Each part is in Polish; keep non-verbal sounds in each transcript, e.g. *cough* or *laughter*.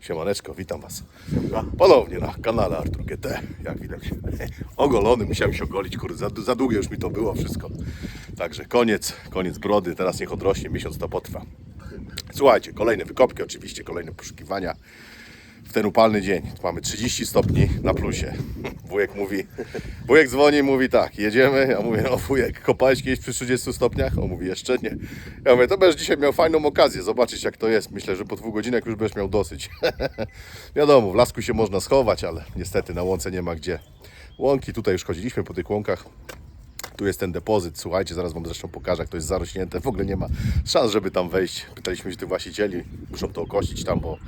Siemaneczko, witam Was ponownie na kanale Artur GT. Jak widać, *laughs* ogolony, musiałem się ogolić, kurde, za, za długie już mi to było wszystko. Także koniec, koniec brody, teraz niech odrośnie, miesiąc to potrwa. Słuchajcie, kolejne wykopki oczywiście, kolejne poszukiwania. W ten upalny dzień mamy 30 stopni na plusie. Wujek mówi, wujek dzwoni mówi tak, jedziemy. Ja mówię, no wujek, kopałeś kiedyś przy 30 stopniach? On mówi, jeszcze nie. Ja mówię, to będziesz dzisiaj miał fajną okazję zobaczyć jak to jest. Myślę, że po dwóch godzinach już będziesz miał dosyć. *laughs* Wiadomo, w lasku się można schować, ale niestety na łące nie ma gdzie. Łąki, tutaj już chodziliśmy po tych łąkach. Tu jest ten depozyt, słuchajcie, zaraz Wam zresztą pokażę, jak to jest zarośnięte. W ogóle nie ma szans, żeby tam wejść. Pytaliśmy się tych właścicieli, muszą to okosić tam, bo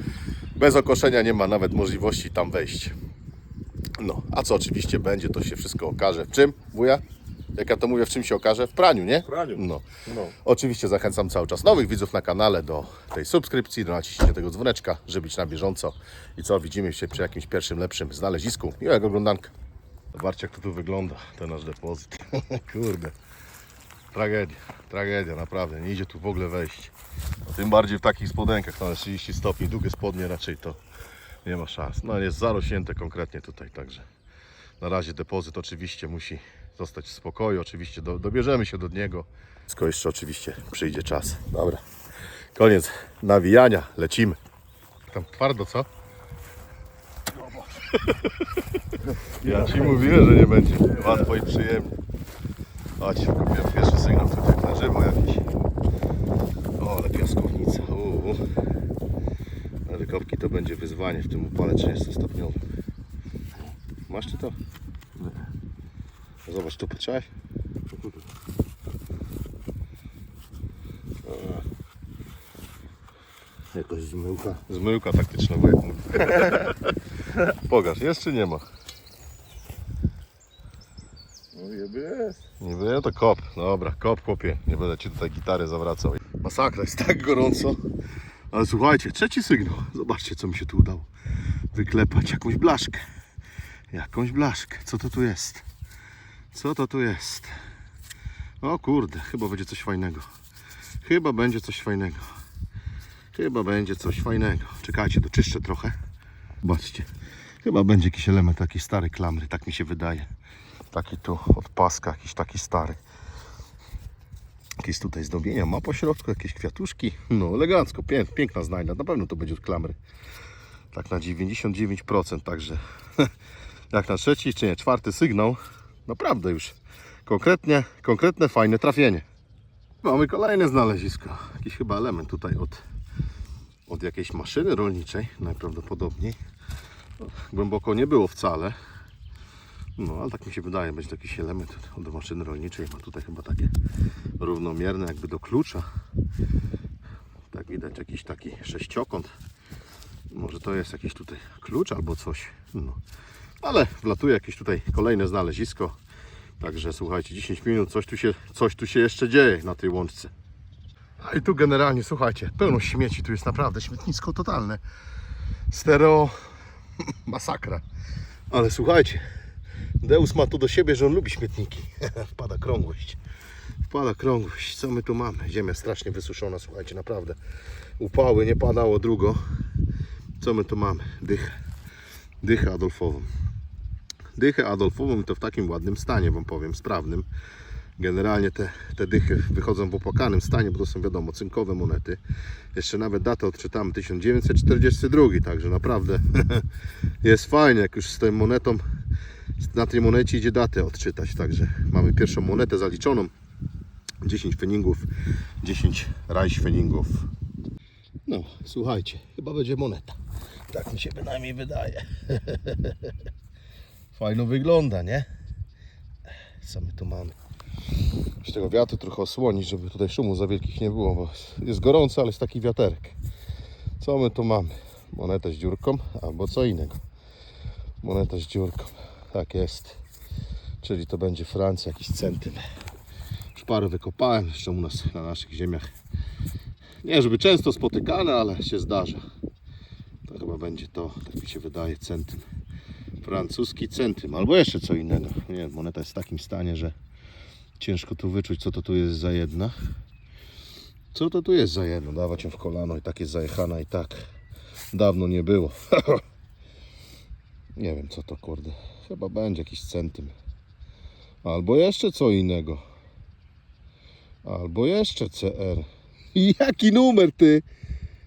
bez okoszenia nie ma nawet możliwości tam wejść. No, a co oczywiście będzie, to się wszystko okaże. W czym, wuja? Jak ja to mówię, w czym się okaże? W praniu, nie? W praniu. No. No. Oczywiście zachęcam cały czas nowych widzów na kanale do tej subskrypcji, do naciśnięcia tego dzwoneczka, żeby być na bieżąco. I co, widzimy się przy jakimś pierwszym, lepszym znalezisku. Miłego oglądanka. Zobaczcie, jak to tu wygląda, ten nasz depozyt. *laughs* Kurde. Tragedia, tragedia, naprawdę. Nie idzie tu w ogóle wejść. No, tym bardziej w takich spodenkach, tam jest 30 stopni, długie spodnie raczej to nie ma szans. No jest zarośnięte konkretnie tutaj, także na razie depozyt oczywiście musi zostać w spokoju. Oczywiście do, dobierzemy się do niego. Tylko jeszcze oczywiście przyjdzie czas. Dobra, koniec nawijania, lecimy. Tam twardo, co? *laughs* Ja ci mówiłem, że nie będzie łatwo i przyjemnie. Chodź, kupiłem pierwszy sygnał tutaj na żywo jakiś. O, ale piaskownica. Uuu. Na wykopki to będzie wyzwanie w tym upale 30 stopniowym. Masz ty to? Nie. Zobacz, tu patrzałeś? Jakoś zmyłka. Zmyłka taktyczna, bo jak mówi. *laughs* Pokaż, jest czy nie ma? No jeby jest. Wiem, to kop. Dobra, kop chłopie. Nie będę ci tutaj gitary zawracał. Masakra, jest tak gorąco. Ale słuchajcie, trzeci sygnał. Zobaczcie, co mi się tu udało. Wyklepać jakąś blaszkę. Jakąś blaszkę. Co to tu jest? Co to tu jest? O kurde, chyba będzie coś fajnego. Chyba będzie coś fajnego. Chyba będzie coś fajnego. Czekajcie, doczyszczę trochę. Zobaczcie. Chyba będzie jakiś element taki stary klamry, tak mi się wydaje. Taki tu od paska, jakiś taki stary. Jakieś tutaj zdobienia ma po środku, jakieś kwiatuszki. No elegancko, pię piękna znajda. Na pewno to będzie od klamry. Tak na 99%, także *laughs* jak na trzeci, czy nie, czwarty sygnał. Naprawdę już konkretnie, konkretne, fajne trafienie. Mamy kolejne znalezisko. Jakiś chyba element tutaj od, od jakiejś maszyny rolniczej, najprawdopodobniej. Głęboko nie było wcale. No, ale tak mi się wydaje, będzie to jakiś element od maszyny rolniczej. Ma tutaj chyba takie równomierne, jakby do klucza. Tak widać, jakiś taki sześciokąt. Może to jest jakiś tutaj klucz albo coś. No. Ale wlatuje jakieś tutaj kolejne znalezisko. Także słuchajcie, 10 minut, coś tu się, coś tu się jeszcze dzieje na tej łączce. A i tu generalnie, słuchajcie, pełno śmieci, tu jest naprawdę śmietnisko totalne. Stereo *laughs* masakra. Ale słuchajcie, Deus ma to do siebie, że on lubi śmietniki. *laughs* Wpada krągłość. Wpada krągłość. Co my tu mamy? Ziemia strasznie wysuszona, słuchajcie, naprawdę. Upały, nie padało długo. Co my tu mamy? Dychę. Dychę Adolfową. Dychę Adolfową i to w takim ładnym stanie, wam powiem, sprawnym. Generalnie te, te dychy wychodzą w opłakanym stanie, bo to są wiadomo cynkowe monety. Jeszcze nawet datę odczytamy 1942, także naprawdę *laughs* jest fajnie, jak już z tą monetą, na tej monecie idzie datę odczytać. Także mamy pierwszą monetę zaliczoną. 10 feningów, 10 rajś feningów. No, słuchajcie, chyba będzie moneta. Tak mi się bynajmniej wydaje. *laughs* Fajno wygląda, nie? Co my tu mamy? Z tego wiatru trochę osłonić, żeby tutaj szumu za wielkich nie było, bo jest gorąco, ale jest taki wiaterek. Co my tu mamy? Moneta z dziurką albo co innego. Moneta z dziurką. Tak jest. Czyli to będzie Francja, jakiś centym. Już parę wykopałem, jeszcze u nas na naszych ziemiach. Nie żeby często spotykane, ale się zdarza. To chyba będzie to, tak mi się wydaje, centym. Francuski centym, albo jeszcze co innego. Nie, moneta jest w takim stanie, że ciężko tu wyczuć, co to tu jest za jedna. Co to tu jest za jedno? Dawać ją w kolano i tak jest zajechana i tak. Dawno nie było. *laughs* nie wiem co to kurde. Chyba będzie jakiś centym. Albo jeszcze co innego. Albo jeszcze CR. *laughs* Jaki numer ty?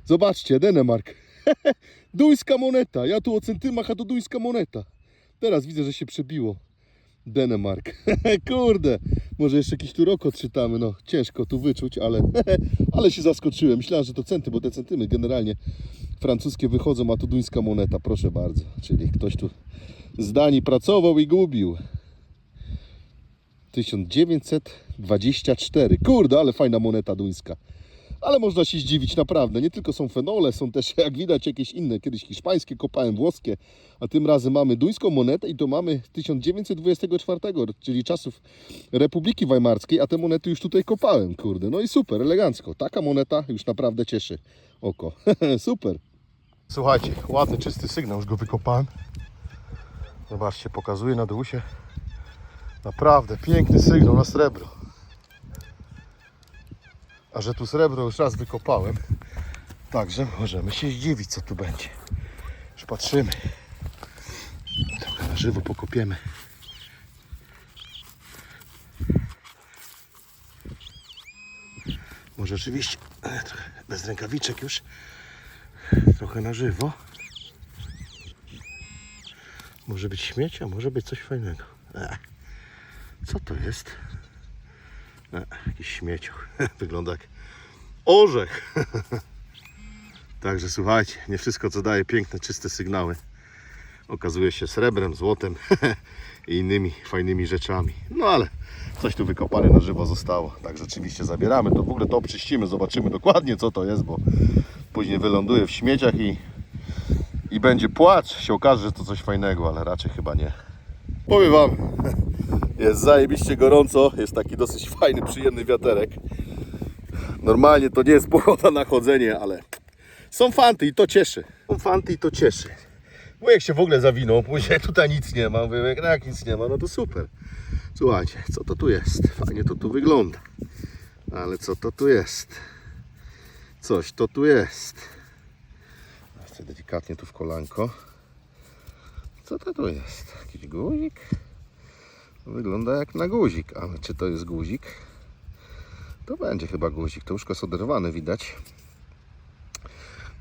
Zobaczcie, Denemark. *laughs* duńska moneta. Ja tu o centymach, a to duńska moneta. Teraz widzę, że się przebiło. Denemark. *laughs* Kurde, może jeszcze jakiś tu rok odczytamy. No, ciężko tu wyczuć, ale, ale się zaskoczyłem. Myślałem, że to centy, bo te centymy generalnie francuskie wychodzą, a tu duńska moneta. Proszę bardzo. Czyli ktoś tu z Danii pracował i gubił. 1924. Kurde, ale fajna moneta duńska. Ale można się zdziwić naprawdę. Nie tylko są fenole, są też *laughs* jak widać jakieś inne. Kiedyś hiszpańskie kopałem, włoskie, a tym razem mamy duńską monetę i to mamy 1924, czyli czasów Republiki Weimarskiej, a te monety już tutaj kopałem, kurde. No i super, elegancko. Taka moneta już naprawdę cieszy oko. *laughs* super. Słuchajcie, ładny, czysty sygnał, już go wykopałem. Zobaczcie, pokazuje na dół się. Naprawdę piękny sygnał na srebro. A że tu srebro już raz wykopałem, także możemy się zdziwić, co tu będzie. Już patrzymy. Trochę na żywo pokopiemy. Może rzeczywiście e, bez rękawiczek już. Trochę na żywo. Może być śmieć, a może być coś fajnego. E, co to jest? E, jakiś śmieciuch. *laughs* Wygląda jak orzech. *laughs* Także słuchajcie, nie wszystko co daje piękne, czyste sygnały okazuje się srebrem, złotem *laughs* i innymi fajnymi rzeczami. No ale coś tu wykopane na żywo zostało. Tak rzeczywiście zabieramy to. W ogóle to obczyścimy, zobaczymy dokładnie co to jest, bo później wyląduje w śmieciach i, i będzie płacz. Się okaże, że to coś fajnego, ale raczej chyba nie. Powiem Wam, *laughs* jest zajebiście gorąco, jest taki dosyć fajny, przyjemny wiaterek. Normalnie to nie jest pogoda na chodzenie, ale są fanty i to cieszy. Są fanty i to cieszy. Wujek się w ogóle zawinął, później tutaj nic nie ma. Mówię, jak, jak nic nie ma, no to super. Słuchajcie, co to tu jest? Fajnie to tu wygląda. Ale co to tu jest? Coś to tu jest. Chcę delikatnie tu w kolanko. Co to tu jest? Jakiś guzik? Wygląda jak na guzik, ale czy to jest guzik? To będzie chyba guzik. To łóżko jest oderwane, widać.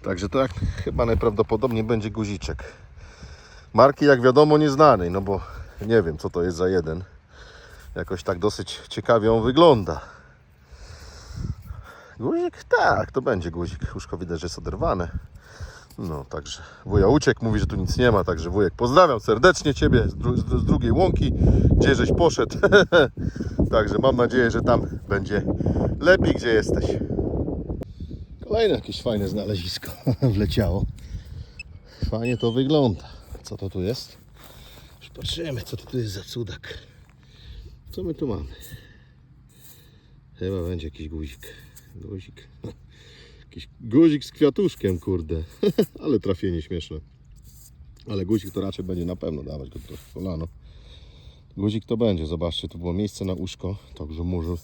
Także to jak chyba najprawdopodobniej będzie guziczek. Marki jak wiadomo nieznanej, no bo nie wiem co to jest za jeden. Jakoś tak dosyć ciekawie on wygląda. Guzik? Tak, to będzie guzik. Łóżko widać, że jest oderwane. No, także wuja uciekł, mówi, że tu nic nie ma, także wujek pozdrawiam serdecznie Ciebie z, dru- z, drugiej łąki, gdzie żeś poszedł. *laughs* także mam nadzieję, że tam będzie lepiej, gdzie jesteś. Kolejne jakieś fajne znalezisko *laughs* wleciało. Fajnie to wygląda. Co to tu jest? Już patrzymy, co to tu jest za cudak. Co my tu mamy? Chyba będzie jakiś guzik. Guzik. *laughs* Jakiś guzik z kwiatuszkiem, kurde. *laughs* Ale trafienie śmieszne. Ale guzik to raczej będzie na pewno dawać go trochę kolano. Guzik to będzie, zobaczcie, tu było miejsce na uszko, także może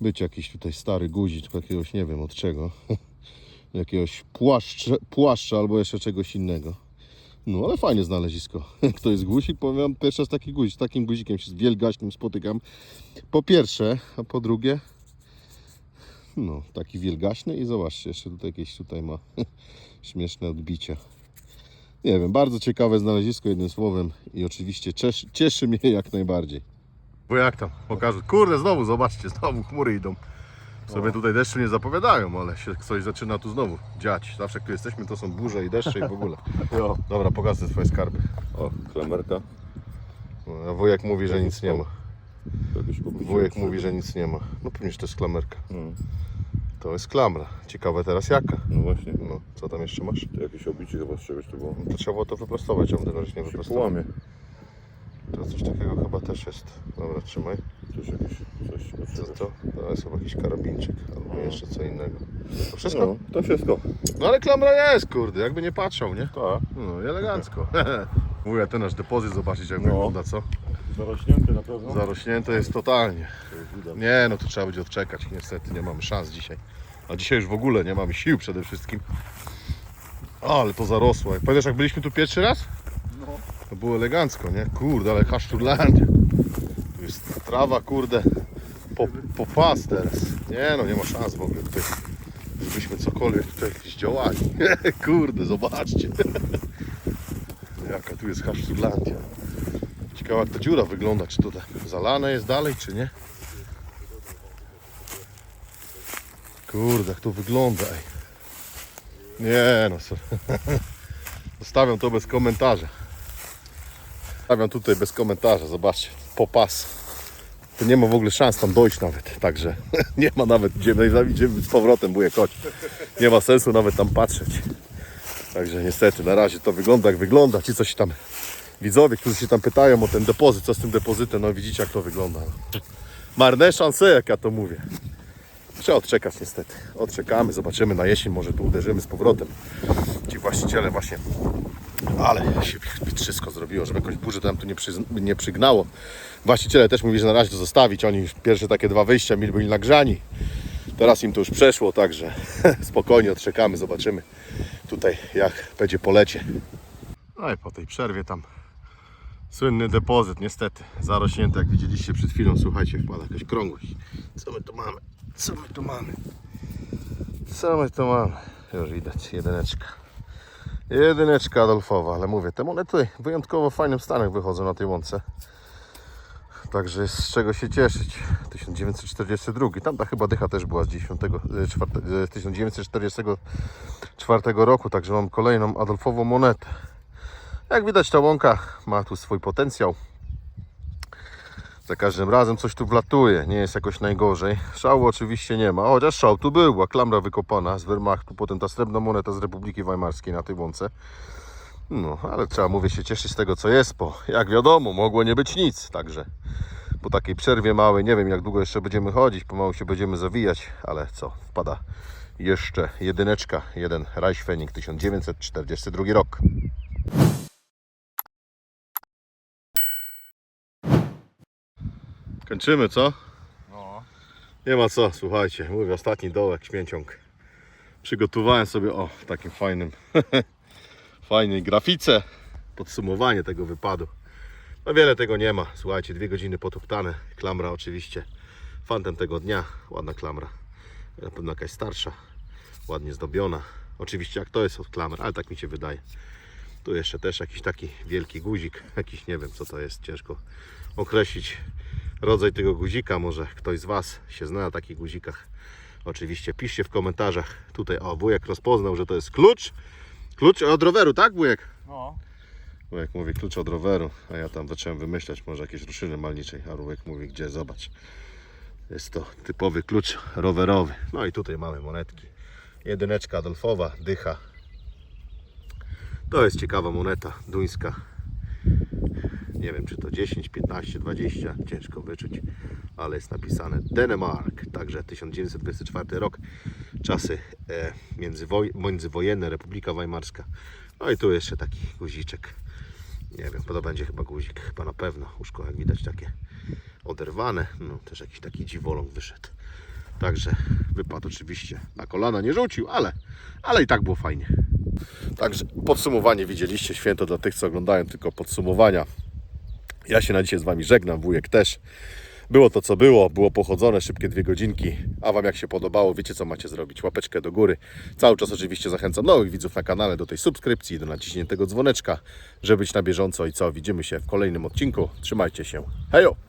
być jakiś tutaj stary guzik, jakiegoś nie wiem od czego. *laughs* jakiegoś płaszcza, płaszcza albo jeszcze czegoś innego. No ale fajnie znalezisko. Jak to jest guzik, powiem wam, pierwszy raz taki guzik, z takim guzikiem się z wielgaśnym spotykam. Po pierwsze, a po drugie, no taki wielgaśny i zobaczcie, jeszcze tutaj jakieś tutaj ma *laughs* śmieszne odbicia. Nie wiem, bardzo ciekawe znalezisko jednym słowem i oczywiście cieszy, cieszy mnie jak najbardziej. Bo jak tam? Pokażę. Kurde, znowu, zobaczcie, znowu chmury idą. Sobie tutaj deszczu nie zapowiadają, ale się coś zaczyna tu znowu dziać. Zawsze jak tu jesteśmy, to są burze i deszcze i w ogóle. *laughs* Dobra, pokażę swoje skarby. O, klamerka. A wujek mówi, że nic nie ma. Wujek mówi, że nic nie ma. No pewnie, że to jest klamerka. No, To jest klamra. Ciekawe teraz jaka. no właśnie. No, co tam jeszcze masz? To jakieś obicie chyba z czegoś to było. To trzeba było to wyprostować, ten nożyk nie wyprostował? połamie. To coś takiego chyba też jest. Dobra, trzymaj. Coś jakieś, coś Co to? To jest chyba jakiś karabinczyk albo jeszcze co innego. To wszystko? No, to wszystko. No ale klamra jest, kurde, jakby nie patrzał, nie? Tak. No i elegancko. *laughs* Wuja, ten nasz depozyt zobaczyć jak No. wygląda, co? Zarośnięty na pewno. Zarośnięte jest totalnie. Widać. Nie, no to trzeba będzie odczekać. Niestety nie mamy szans dzisiaj. A dzisiaj już w ogóle nie mamy sił przede wszystkim. Ale to zarosło. Jak Pamiętasz jak byliśmy tu pierwszy raz? No. To było elegancko, nie? Kurde, ale Kaszturlandia. Tu jest trawa, kurde, po, po pas teraz. Nie no, nie ma szans w ogóle tutaj, żebyśmy cokolwiek tutaj zdziałali. *laughs* kurde, zobaczcie. *laughs* Jaka tu jest Kaszturlandia. Ciekawa jak ta dziura wygląda, czy to tak zalane jest dalej, czy nie? Kurde, jak to wygląda, ej. Nie no. *laughs* Zostawiam to bez komentarza. Stawiam tutaj bez komentarza, zobaczcie, popas. To nie ma w ogóle szans tam dojść nawet, także *laughs* nie ma nawet, idziemy z powrotem, buje koć. Nie ma sensu nawet tam patrzeć. Także niestety, na razie to wygląda jak wygląda. Ci, co się tam, widzowie, którzy się tam pytają o ten depozyt, co z tym depozytem, no widzicie jak to wygląda. no. Marne szanse, jak ja to mówię. Trzeba odczekać niestety. Odczekamy, zobaczymy na jesień, może tu uderzymy z powrotem. Ci właściciele właśnie ale się wszystko zrobiło, żeby jakąś burzę tam tu nie, przy, nie przygnało. Właściciele też mówili, że na razie to zostawić. Oni pierwsze takie dwa wyjścia mieli, byli nagrzani. Teraz im to już przeszło, także *laughs* spokojnie odczekamy, zobaczymy tutaj jak będzie polecie. No i po tej przerwie tam słynny depozyt, niestety zarośnięty, jak widzieliście przed chwilą. Słuchajcie, wpada jakaś krągłość. Co my tu mamy? Co my tu mamy? Co my tu mamy? Już widać, jedyneczka. Jedyneczka Adolfowa, ale mówię, te monety w wyjątkowo fajnym stanie wychodzą na tej łące. Także jest z czego się cieszyć. 1942, tamta chyba dycha też była z 10, e, e, 1944 roku, także mam kolejną Adolfową monetę. Jak widać ta łąka ma tu swój potencjał. Za każdym razem coś tu wlatuje, nie jest jakoś najgorzej. Szału oczywiście nie ma, chociaż szał tu był, była klamra wykopana z Wehrmachtu, potem ta srebrna moneta z Republiki Weimarskiej na tej łące. No, ale trzeba, mówię, się cieszyć z tego, co jest, bo jak wiadomo, mogło nie być nic, także po takiej przerwie małej, nie wiem jak długo jeszcze będziemy chodzić, pomału się będziemy zawijać, ale co, wpada jeszcze jedyneczka, jeden Reichsfening 1942 rok. Kończymy, co? No. Nie ma co, słuchajcie, mówię, ostatni dołek, śmieciąg. Przygotowałem sobie, o, w takim fajnym, *laughs* fajnej grafice, podsumowanie tego wypadu. No wiele tego nie ma, słuchajcie, dwie godziny potuptane, klamra oczywiście, fantem tego dnia, ładna klamra, na pewno jakaś starsza, ładnie zdobiona. Oczywiście jak to jest od klamry, ale tak mi się wydaje. Tu jeszcze też jakiś taki wielki guzik, *laughs* jakiś nie wiem co to jest, ciężko określić rodzaj tego guzika. Może ktoś z Was się zna na takich guzikach. Oczywiście piszcie w komentarzach. Tutaj o wujek rozpoznał, że to jest klucz. Klucz od roweru, tak wujek? No. Wujek mówi klucz od roweru, a ja tam zacząłem wymyślać może jakieś ruszyny malniczej, a wujek mówi gdzie, zobacz. Jest to typowy klucz rowerowy. No i tutaj mamy monetki. Jedyneczka Adolfowa, dycha. To jest ciekawa moneta duńska. Nie wiem czy to 10, 15, 20, ciężko wyczuć, ale jest napisane Denemark, także 1924 rok, czasy e, międzywoj, międzywojenne, Republika Weimarska. No i tu jeszcze taki guziczek. Nie wiem, to będzie chyba guzik, chyba na pewno. Uszko jak widać takie oderwane, no też jakiś taki dziwoląg wyszedł. Także wypad oczywiście na kolana nie rzucił, ale, ale i tak było fajnie. Także podsumowanie widzieliście, święto dla tych, co oglądają tylko podsumowania. Ja się na dzisiaj z Wami żegnam, wujek też. Było to co było, było pochodzone, szybkie dwie godzinki. A Wam jak się podobało, wiecie co macie zrobić. Łapeczkę do góry. Cały czas oczywiście zachęcam nowych widzów na kanale do tej subskrypcji do naciśnięcia tego dzwoneczka, żeby być na bieżąco. I co, widzimy się w kolejnym odcinku. Trzymajcie się. Hejo!